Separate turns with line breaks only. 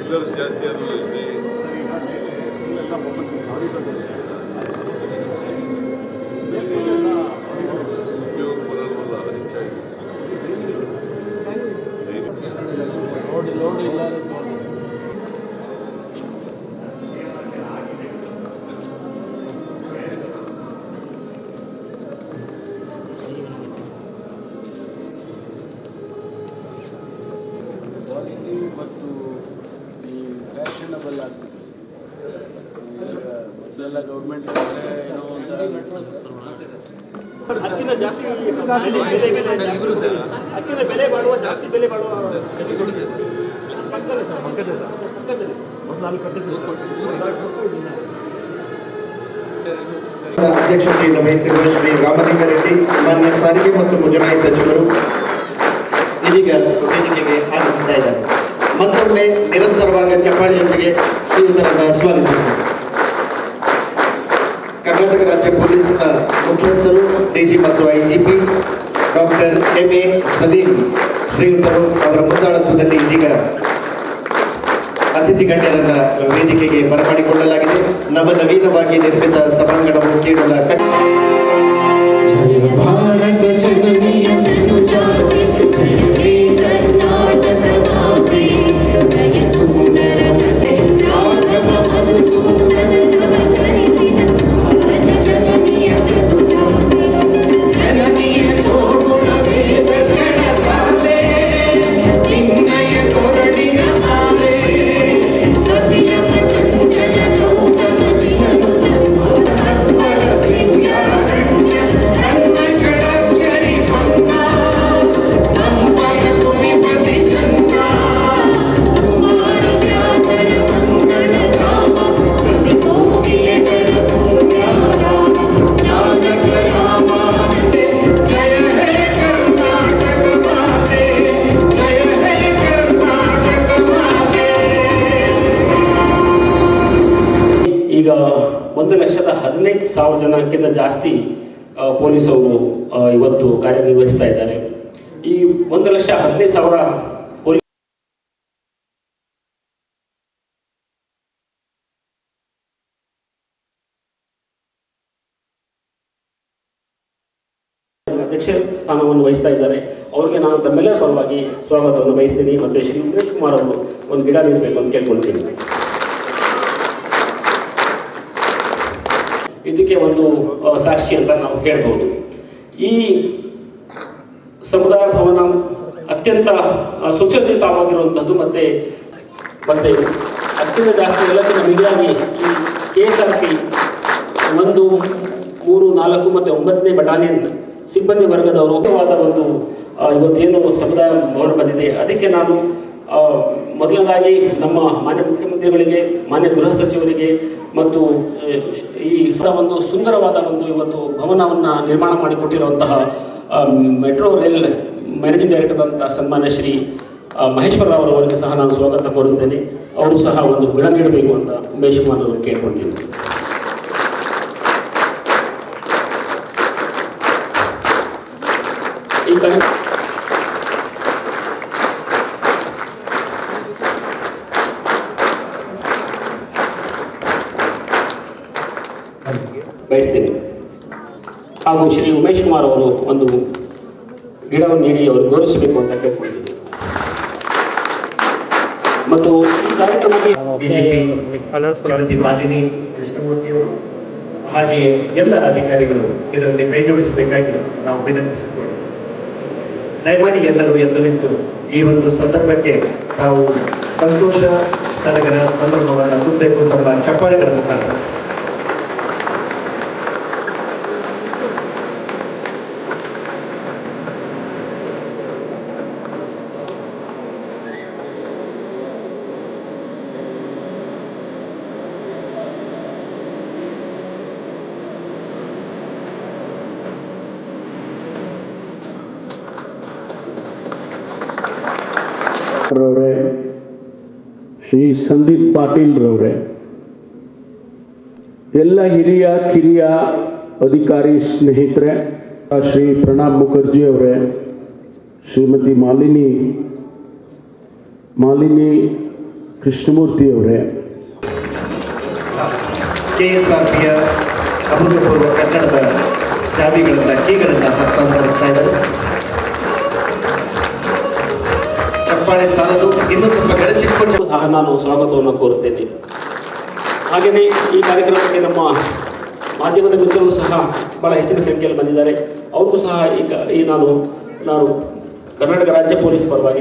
ಎಲ್ಲರೂ ಜಾಸ್ತಿ
ಆದ್ಮೇಲೆ ಮೊದಲೆಲ್ಲ ಗೌರ್ಮೆಂಟ್ ಏನೋ
ಹತ್ತಿನ ಜಾಸ್ತಿ ಹತ್ತಿನ ಬೆಲೆ ಬಾಳುವ ಜಾಸ್ತಿ ಬೆಲೆ ಬಾಳುವ ಪಕ್ಕದಲ್ಲಿ ಸರ್ ಪಕ್ಕದಲ್ಲಿ ಸರ್. ಪಕ್ಕದಲ್ಲೇ.
ಅಧ್ಯಕ್ಷತೆಯನ್ನು ವಹಿಸಿರುವ ಶ್ರೀ ರಾಮಲಿಂಗಾರೆಡ್ಡಿ ಮಾನ್ಯ ಸಾರಿಗೆ ಮತ್ತು ಮುಜರಾಯಿ ಸಚಿವರು ಇದೀಗ ವೇದಿಕೆಗೆ ಆಗಮಿಸ್ತಾ ಇದ್ದಾರೆ. ಮತ್ತೊಮ್ಮೆ ನಿರಂತರವಾದ ಚಪ್ಪಾಳಿಯೊಂದಿಗೆ ಶ್ರೀಯುತರನ್ನು ಸ್ವಾಗತಿಸಿ ಕರ್ನಾಟಕ ರಾಜ್ಯ ಪೊಲೀಸ್ನ ಮುಖ್ಯಸ್ಥರು, ಡಿಜಿ ಮತ್ತು IGP doctor M A Saleem ಶ್ರೀಯುತರು ಅವರ ಮುಂದಾಳತ್ವದಲ್ಲಿ ಇದೀಗ ಅತಿಥಿ ಗಣ್ಯರನ್ನ ವೇದಿಕೆಗೆ ಬರಮಾಡಿಕೊಳ್ಳಲಾಗಿದೆ. ನವನವೀನವಾಗಿ ನಿರ್ಮಿತ ಸಭಾಂಗಣವು ಕೇವಲ
ಭಾರತ ಜನನಿಯ
ಸಾವಿರ ಜನಕ್ಕಿಂತ ಜಾಸ್ತಿ ಪೊಲೀಸರು ಇವತ್ತು ಕಾರ್ಯನಿರ್ವಹಿಸ್ತಾ ಇದ್ದಾರೆ. ಈ ಒಂದು ಲಕ್ಷ ಹದಿನೈದು ಸಾವಿರ ಅಧ್ಯಕ್ಷ ಸ್ಥಾನವನ್ನು ವಹಿಸ್ತಾ ಇದ್ದಾರೆ. ಅವರಿಗೆ ನಾನು ತಮ್ಮೆಲ್ಲರ ಪರವಾಗಿ ಸ್ವಾಗತವನ್ನು ಬಯಸ್ತೀನಿ. ಮತ್ತು ಶ್ರೀ ಉಮೇಶ್ ಕುಮಾರ್ ಅವರು ಒಂದು ಗಿಡ ನೀಡಬೇಕು ಅಂತ ಕೇಳ್ಕೊಳ್ತೀನಿ. ಇದಕ್ಕೆ ಒಂದು ಸಾಕ್ಷಿ ಅಂತ ನಾವು ಹೇಳ್ಬೋದು. ಈ ಸಮುದಾಯ ಭವನ ಅತ್ಯಂತ ಸುಸಜ್ಜಿತವಾಗಿರುವಂಥದ್ದು ಮತ್ತೆ ಮತ್ತೆ ಅತ್ಯಂತ ಜಾಸ್ತಿ ಎಲ್ಲಕ್ಕಿಂತ ಮಿಗಿಲಾಗಿ ಕೆ ಎಸ್ ಆರ್ ಪಿ ಒಂದು, ಮೂರು, ನಾಲ್ಕು ಮತ್ತು ಒಂಬತ್ತನೇ ಬಟಾಲಿಯನ್ ಸಿಬ್ಬಂದಿ ವರ್ಗದವರು ಒಂದು ಇವತ್ತೇನು ಸಮುದಾಯ ಭವನ ಬಂದಿದೆ, ಅದಕ್ಕೆ ನಾನು ಮೊದಲನೇದಾಗಿ ನಮ್ಮ ಮಾನ್ಯ ಮುಖ್ಯಮಂತ್ರಿಗಳಿಗೆ, ಮಾನ್ಯ ಗೃಹ ಸಚಿವರಿಗೆ ಮತ್ತು ಈ ಸಹ ಒಂದು ಸುಂದರವಾದ ಒಂದು ಇವತ್ತು ಭವನವನ್ನು ನಿರ್ಮಾಣ ಮಾಡಿಕೊಟ್ಟಿರುವಂತಹ ಮೆಟ್ರೋ ರೈಲ್ ಮ್ಯಾನೇಜಿಂಗ್ ಡೈರೆಕ್ಟರ್ ಅಂತ ಸನ್ಮಾನ್ಯ ಶ್ರೀ ಮಹೇಶ್ವರ ರಾವ್ ಅವರಿಗೆ ಸಹ ನಾನು ಸ್ವಾಗತ ಕೋರುತ್ತೇನೆ. ಅವರು ಸಹ ಒಂದು ಗಿಡ ನೀಡಬೇಕು ಅಂತ ಉಮೇಶ್ ಕುಮಾರ್ ಅವರು ಕೇಳ್ಕೊಳ್ತೀನಿ ಈ ಕಾರ್ಯ ಬಯಸ್ತೀನಿ. ಹಾಗೂ ಶ್ರೀ ಉಮೇಶ್ ಕುಮಾರ್ ಅವರು ಒಂದು ಗಿಡವನ್ನು ನೀಡಿ ಅವರು ಗೌರವಿಸಬೇಕು ಅಂತ ಕೇಳ್ಕೊಂಡಿದ್ದೀನಿ. ಮತ್ತು ಈ ಕಾರ್ಯಕ್ರಮಕ್ಕೆ
ಕೃಷ್ಣಮೂರ್ತಿಯವರು ಹಾಗೆಯೇ ಎಲ್ಲ ಅಧಿಕಾರಿಗಳು ಇದರಲ್ಲಿ ಕೈಜೋಡಿಸಬೇಕಾಗಿ ನಾವು ವಿನಂತಿಸಿಕೊಳ್ಳೋಣ ದಯಮಾಡಿ ಎಲ್ಲರೂ ಎಂದು ನಿಂತು ಈ ಒಂದು ಸಂದರ್ಭಕ್ಕೆ ನಾವು ಸಂತೋಷ, ಸಡಗರ ಸಂದರ್ಭವನ್ನು ತುಂಬಬೇಕು ತಮ್ಮ ಚಪ್ಪಾಳೆಗಳ ಮುಖಾಂತರ
ರವರೇ ಶ್ರೀ ಸಂದೀಪ್ ಪಾಟೀಲ್ ರವರೇ ಎಲ್ಲ ಹಿರಿಯ, ಕಿರಿಯ ಅಧಿಕಾರಿ ಸ್ನೇಹಿತರೆ, ಶ್ರೀ ಪ್ರಣಬ್ ಮುಖರ್ಜಿ ಅವರೇ, ಶ್ರೀಮತಿ ಮಾಲಿನಿ ಮಾಲಿನಿ ಕೃಷ್ಣಮೂರ್ತಿಯವರೇ
ಕೆ ಎಸ್ ಆರ್ ಪಿಯ ಅಭೂತಪೂರ್ವ ಕಟ್ಟಡದ ಚಾವಿಗಳನ್ನು, ಕೀಗಳನ್ನು ಹಸ್ತಾಂತರಿಸ್ತಾ ಇದ್ದಾರೆ. ಚಪ್ಪಾಳೆ ಸಾಲದು, ಇನ್ನೂ ಸ್ವಲ್ಪ ಗಡಚಿಕ್ಕೊಂಡು
ಸಹ ನಾನು ಸ್ವಾಗತವನ್ನು ಕೋರುತ್ತೇನೆ. ಹಾಗೆಯೇ ಈ ಕಾರ್ಯಕ್ರಮಕ್ಕೆ ನಮ್ಮ ಮಾಧ್ಯಮದ ಮಿತ್ರರು ಸಹ ಬಹಳ ಹೆಚ್ಚಿನ ಸಂಖ್ಯೆಯಲ್ಲಿ ಬಂದಿದ್ದಾರೆ. ಅವ್ರಿಗೂ ಸಹ ಈ ನಾನು ನಾನು ಕರ್ನಾಟಕ ರಾಜ್ಯ ಪೊಲೀಸ್ ಪರವಾಗಿ